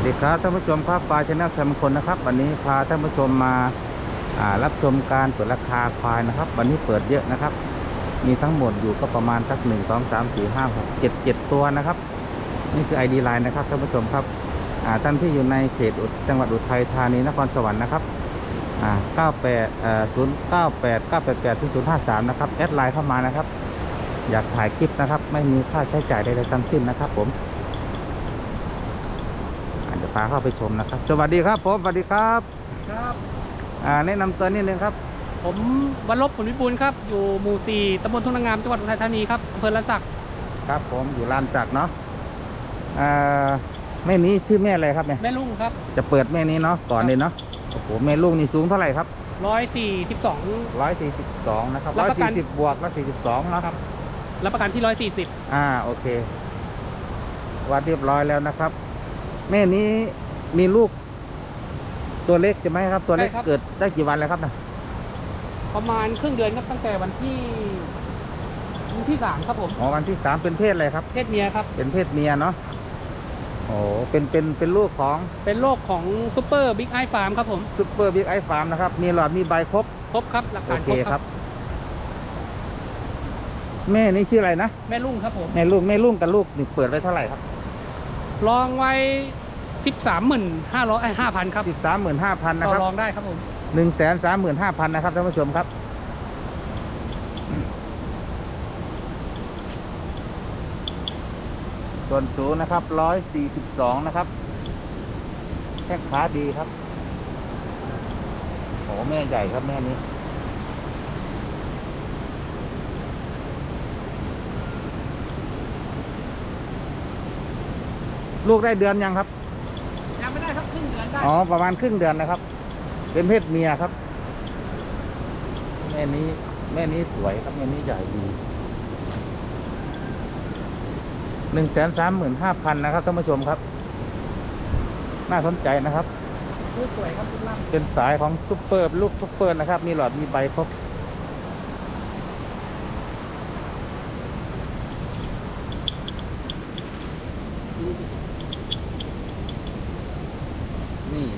วัสดีครับท่านผู้ชมครับปลาชแนลแซมคนนะครับ วันนี้พาท่านผู้ชมมาารับชมการเปิดราคาควายนะครับ วันนี้เปิดเยอะนะครับ มีทั้งหมดอยู่ก็ประมาณสักหนึ่งสองสามสี่ห้าหกเจ็ดเจ็ดตัวนะครับ นี่คือ ID ไลน์นะครับท่านผู้ชมครับท่านที่อยู่ในเขตอุทจังหวัดอุทัยธานีนครสวรรค์นะครับเก้าแปดศูนย์เก้าแปดเก้าแปดแปดศูนย์ห้าสามนะครับแอดไลน์เข้ามานะครับ อยากถ่ายคลิปนะครับ ไม่มีค่าใช้จ่ายใดๆทั้งสิ้นนะครับ ผมาจจะพาเข้าไปชมนะครับ สวัสดีครับผมสวัสดีครับครับอ่าแนะนำตัวนิดนึงครับ ผมวันลบผลวิบูลย์ครับ อยู่หมู่4ตำบลทุ่งนางงามจังหวัดอุทัยธานีครับอำเภอละสักครับผมอยู่ลานจักรเนาะอ่าแม่นี้ชื่อแม่อะไรครับเนี่ยแม่ลุงครับ จะเปิดแม่นี้เนาะก่อนเลยเนาะโอ้โหแม่ลูกนี่สูงเท่าไหร่ครับ142ร้อยสี่สิบสองนะครับรัร้บอยประกัสี่นสิบบวกร้อยสี่สิบสองเนาะครับรับประกันที่140อ่าโอเควัดเรียบร้อยแล้วนะครับ แม่นี้มีลูก ตัวเล็กใช่ไหมครับ ตัวเล็กใช่ครับ เกิดได้กี่วันแล้วครับนะประมาณครึ่งเดือนครับตั้งแต่วันที่วันที่3ครับผมอ๋อวันที่สามเป็นเพศอะไรครับ เพศเมียครับ เป็นเพศเมียเนาะโอ้เป็นเป็นเป็นลูกของเป็นโรคของซูเปอร์บิ๊กไอฟาร์มครับผมซุปเปอร์บิ๊กไอฟาร์มนะครับ มีหลอดมีใบครบ ครบครับหลักโอฐานเคครบคครัรับ บ แม่นี่ชื่ออะไรนะแม่ลุงครับผมแม่ลูกแม่ลูกกับลูกนี่เปิดไว้เท่าไหร่ครับ ลองไว้13,500ไอ้5,000ครับสิบสามหมื่นห้าพันนะต่อครับรองได้ครับผม หนึ่งแสนสามหมื่นห้าพันนะครับท่านผู้ชมครับ ส่วนสูงนะครับร้อยสี่สิบสองนะครับแข้งขาดีครับโอ้แม่ใหญ่ครับแม่นี้ ลูกได้เดือนยังครับ ยังไม่ได้ครับครึ่งเดือนได้อ๋อประมาณครึ่งเดือนนะครับ เป็นเพศเมียครับ แม่นี้แม่นี้สวยครับแม่นี้ใหญ่ดีหนึ่งแสนสามหมื่นห้าพันนะครับท่านผู้ชมครับ น่าสนใจนะครับ สวยครับคุณล่ำเป็นสายของซุปเปอร์ลูกซุปเปอร์นะครับ มีหลอดมีใบครบ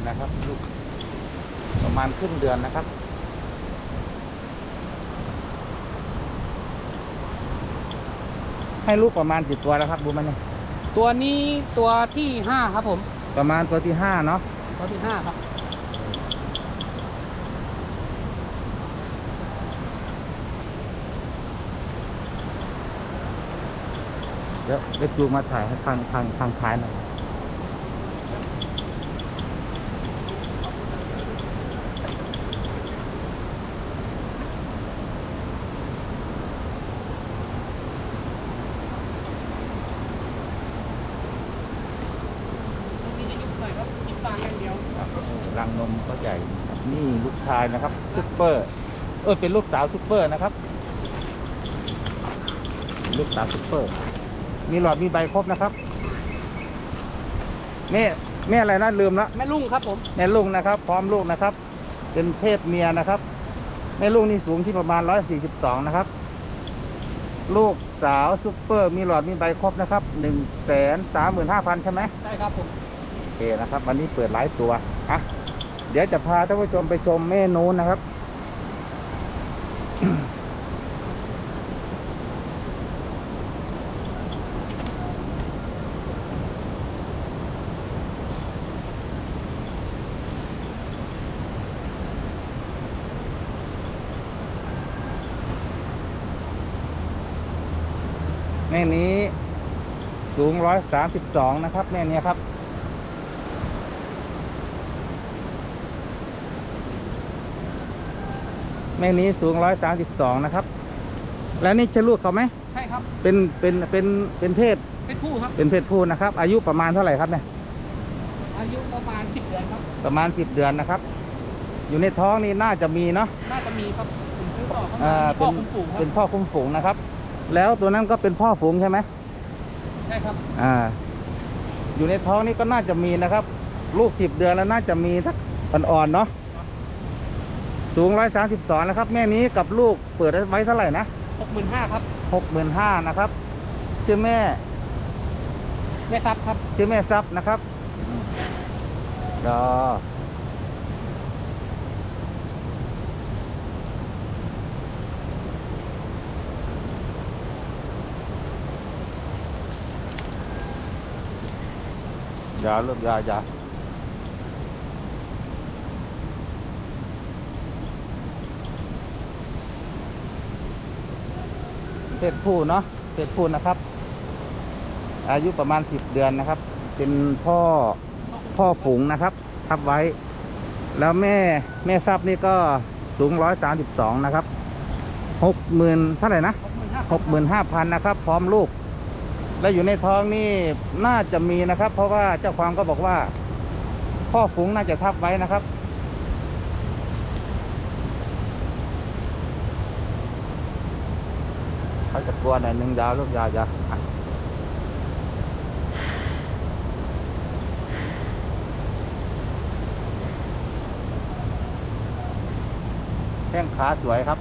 นี่นะครับลูกประมาณครึ่งเดือนนะครับ ให้ลูกประมาณกี่ตัวแล้วครับดูมันเนี่ยตัวนี้ตัวที่ห้าครับผม ประมาณตัวที่ห้าเนาะตัวที่ห้าครับ เดี๋ยวเดี๋ยวจูงมาถ่ายให้ทางทางทางท้ายหน่อย รังนมก็ใหญ่นะครับนี่ลูกชายนะครับซุปเปอร์ เออเป็นลูกสาวซุปเปอร์นะครับ ลูกสาวซุปเปอร์ มีหลอดมีใบครบนะครับแม่แม่อะไรนะลืมละแม่ลุงครับผมแม่ลุงนะครับ พร้อมลูกนะครับ เป็นเพศเมียนะครับ แม่ลุงนี่สูงที่ประมาณร้อยสี่สิบสองนะครับ ลูกสาวซุปเปอร์ มีหลอดมีใบครบนะครับหนึ่งแสนสามหมื่นห้าพันใช่ไหมใช่ครับผมโอ เคนะครับ วันนี้เปิดหลายตัวอะเดี๋ยวจะพาท่านผู้ชมไปชมแม่นูนนะครับแม่นี้สูงร้อยสามสิบสองนะครับแม่นี้ครับ แม่นี้สูงร้อยสามสิบสองนะครับ แล้วนี่จะลูกเขาไหมใช่ครับเป็นเป็นเป็นเป็นเพศเป็นผู้ครับ เป็นเพศผู้นะครับ อายุประมาณเท่าไหร่ครับเนี่ยอายุประมาณสิบเดือนครับ ประมาณสิบเดือนนะครับ อยู่ในท้องนี่น่าจะมีเนาะน่าจะมีครับผมซื้อต่อเข้าอ่ามาพ่เป็อนคุณปู่ครัเป็บนพ่อคุ้มฝูงนะครับ แล้วตัวนั้นก็เป็นพ่อฝูงใช่ไหมใช่ครับอ่า อยู่ในท้องนี่ก็น่าจะมีนะครับ ลูกสิบเดือนแล้วน่าจะมีสักอ่อนๆเนาะ สูงร้อยสามสิบสองนะครับ แม่นี้กับลูกเปิดไว้เท่าไหร่นะหกหมื่นห้าครับหกหมื่นห้านะครับ ชื่อแม่ แม่ทรัพย์ครับ ชื่อแม่ซับนะครับรออย่าลูกอย่าอย่า เพศผู้เนาะเพศผู้นะครับ อายุประมาณสิบเดือนนะครับ เป็นพ่อพ่อฝูงนะครับ ทับไว้ แล้วแม่แม่ทรัพย์นี่ก็สูงร้อยสามสิบสองนะครับหกหมื่นเท่าไหร่นะหกหมื่นห้าพันนะครับ พร้อมลูก และอยู่ในท้องนี่น่าจะมีนะครับ เพราะว่าเจ้าความก็บอกว่า พ่อฝูงน่าจะทับไว้นะครับ เขาจะกลัวหน่อยหนึ่งยาวลูกยาวจะอะแข้งขาสวยครับ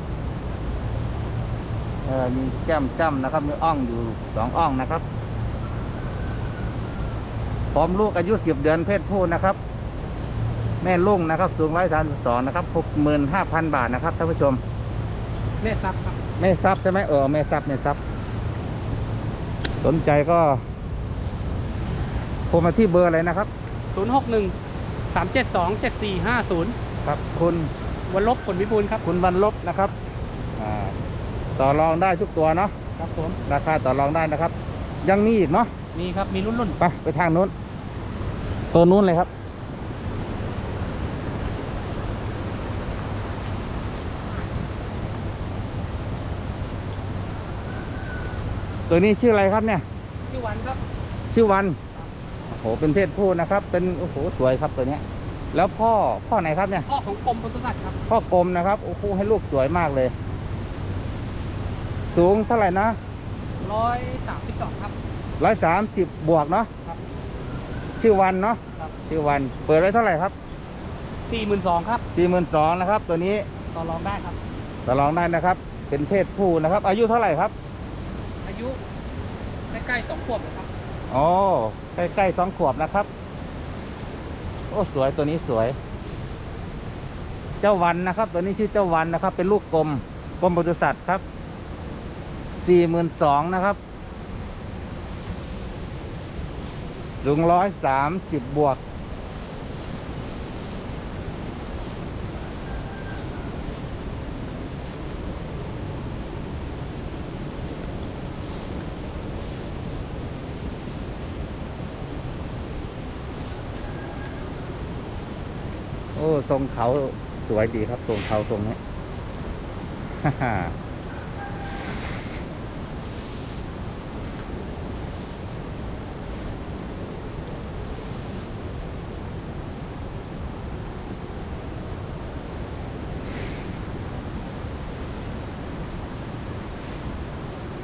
เออมีแก้มจ้ำนะครับ มีอ่องอยู่สองอ่องนะครับพร้อมลูกอายุสิบเดือนเพศผู้นะครับ แม่ลุงนะครับ สูงร้อยสามสิบสองนะครับหกหมื่นห้าพันบาทนะครับท่านผู้ชมแม่ซับครับ ม่ซับใช่ไหมเออแม่ซับแม่ซับ สนใจก็โทรมาที่เบอร์อะไรนะครับศูนย์หกหนึ่งสามเจ็ดสองเจ็ดสี่ห้าศูนย์ครับ คุณวันลบผลวิบูลย์ครับ คุณบรรลบนะครับอ่าต่อรองได้ทุกตัวเนาะครับผมราคาต่อรองได้นะครับ ยังมีอีกเนาะมีครับมีรุ่นรุ่นไปไปทางนู้น ตัวนู้นเลยครับ ตัวนี้ชื่ออะไรครับเนี่ย ชื่อวันครับ ชื่อวัน โอ้โห เป็นเพศผู้นะครับ เป็น โอ้โห สวยครับตัวเนี้ย แล้วพ่อ พ่อไหนครับเนี่ย พ่อของกรมปศุสัตว์ครับ พ่อกลมนะครับ โอ้โห ให้ลูกสวยมากเลย สูงเท่าไหร่นะร้อยสามสิบสองครับร้อยสามสิบบวกเนาะ ครับ ชื่อวันเนาะ ครับ ชื่อวัน เปิดไว้เท่าไหร่ครับสี่หมื่นสองครับสี่หมื่นสองนะครับ ตัวนี้ ต่อรองได้ครับ ต่อรองได้นะครับ เป็นเพศผู้นะครับ อายุเท่าไหร่ครับอา ยุใกล้ๆสองขวบนะครับอ๋อใกล้ๆสองขวบนะครับ โอ้สวยตัวนี้สวย เจ้าวันนะครับ ตัวนี้ชื่อเจ้าวันนะครับ เป็นลูกกลมกรมปศุสัตว์ครับสี่หมื่นสองนะครับสูงร้อยสามสิบบวก อ้ทรงเขาสวยดีครับทรงเขาทรงนี้ฮ่า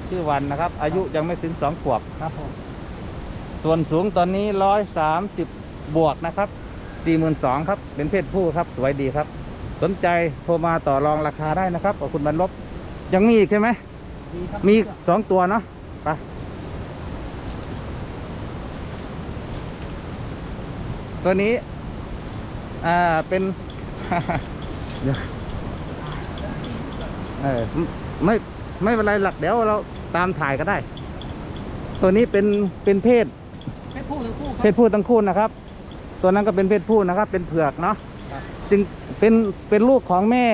ชื่อวันนะครับ อายุยังไม่ถึงสองขวบครับผมส่วนสูงตอนนี้ร้อยสามสิบบวกนะครับ สี่หมื่นสองครับ เป็นเพศผู้ครับ สวยดีครับ สนใจโทรมาต่อรองราคาได้นะครับขอบคุณบรรลบยังมีอีกใช่ไหม มีครับมีอีกสองตัวเนาะไปตัวนี้ อ่า เป็นเดี๋ยวเออไม่ ไม่เป็นไรหลักเดี๋ยวเราตามถ่ายก็ได้ ตัวนี้เป็น เป็นเพศ เพศผู้ทั้งคู่คเพรัศผู้ทั้งคู่นะครับ ตัวนั้นก็เป็นเพศผู้นะครับ เป็นเผือกเนาะครับ จึงเป็นเป็นลูกของแม่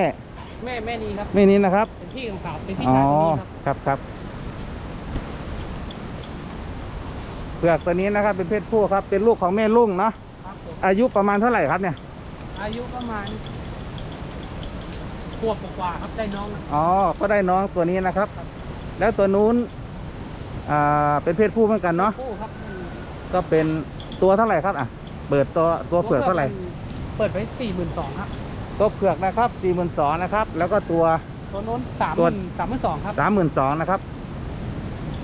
แม่แม่นี้ครับ แม่นี้นะครับ เป็นพี่ของเขาเป็นพี่อ๋อชายของนี้ครับ ครับครับเผือกตัวนี้นะครับ เป็นเพศผู้ครับ เป็นลูกของแม่ลุงเนาะครับผมอายุประมาณเท่าไหร่ครับเนี่ยอายุประมาณขวบกว่าๆครับได้น้องนะอ๋อก็ได้น้องตัวนี้นะครับ แล้วตัวนู้นอ่าเป็นเพศผู้เหมือนกันเนาะคู่ครับก็เป็นตัวเท่าไหร่ครับอะ เปิดตัวตัวเผือกเท่าไหร่ เปิดไปสี่หมื่นสองครับ ตัวเผือกนะครับสี่หมื่นสองนะครับ แล้วก็ตัว ตัวโน้นสามตัวสามหมื่นสองครับ สามหมื่นสองนะครับ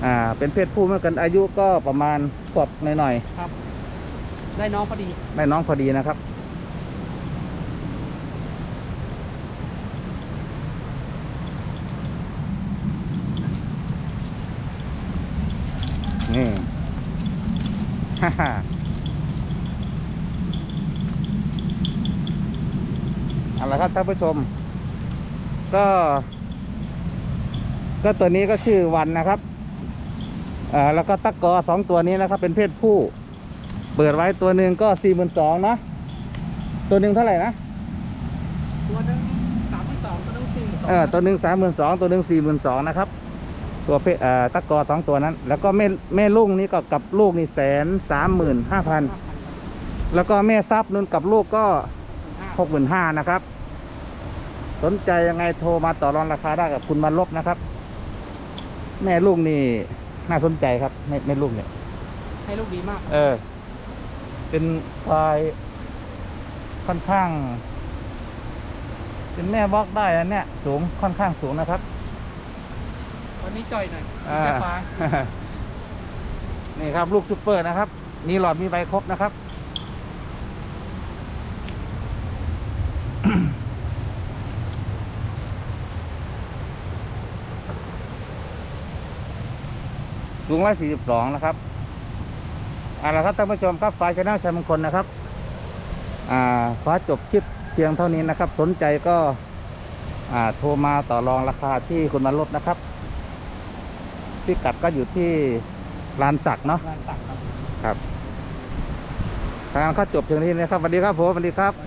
อ่า เป็นเพศผู้เหมือนกันอายุก็ประมาณขวบหน่อยครับ ได้น้องพอดี ๆได้น้องพอดีนะครับ นี่ ฮ่าฮ่า เอาละครับท่านผู้ชม ก็ ก็ตัวนี้ก็ชื่อวันนะครับอ่าแล้วก็ตะกอสองตัวนี้นะครับ เป็นเพศผู้ เปิดไว้ตัวหนึ่งก็สี่หมื่นสองนะตัวหนึ่งเท่าไหร่นะตัวหนึงสามพันสองตัวหนึงสี่หมื่นสองเออตัวหนึ่งสามหมื่นสองตัวหนึ่งสี่หมื่นสองนะครับ ตัวเพศเอ่อตะกอสองตัวนั้น แล้วก็แม่แม่ลูกนี้ก็กับลูกนี่แสนสามหมื่นห้าพันแล้วก็แม่ซับนุ่นกับลูกก็หกหมื่นห้านะครับ สนใจยังไงโทรมาต่อรองราคาได้กับคุณมาลบนะครับ แม่ลูกนี่น่าสนใจครับแม่แม่ลูกเนี่ย ให้ลูกดีมาก เออ เป็นควายค่อนข้าง เป็นแม่บล็อกได้อันเนี้ยสูงค่อนข้างสูงนะครับ วันนี้จ่อยหน่อยอ่า แค่ฟ้า นี่ครับ ลูกซุปเปอร์นะครับ มีหลอดมีใบครบนะครับ สูงร้อยสี่สิบสองนะครับเอาละครับท่านผู้ชมครับฝ่ายชนะชัยมงคลนะครับ อ่าขอจบคลิปเพียงเท่านี้นะครับ สนใจก็ อ่าโทรมาต่อรองราคาที่คุณมาลดนะครับพิกัดก็อยู่ที่ลานสักเนาะงานตักครับครับ ทางก็จบเพียงเท่านี้นะครับสวัสดีครับผมสวัสดีครับวัน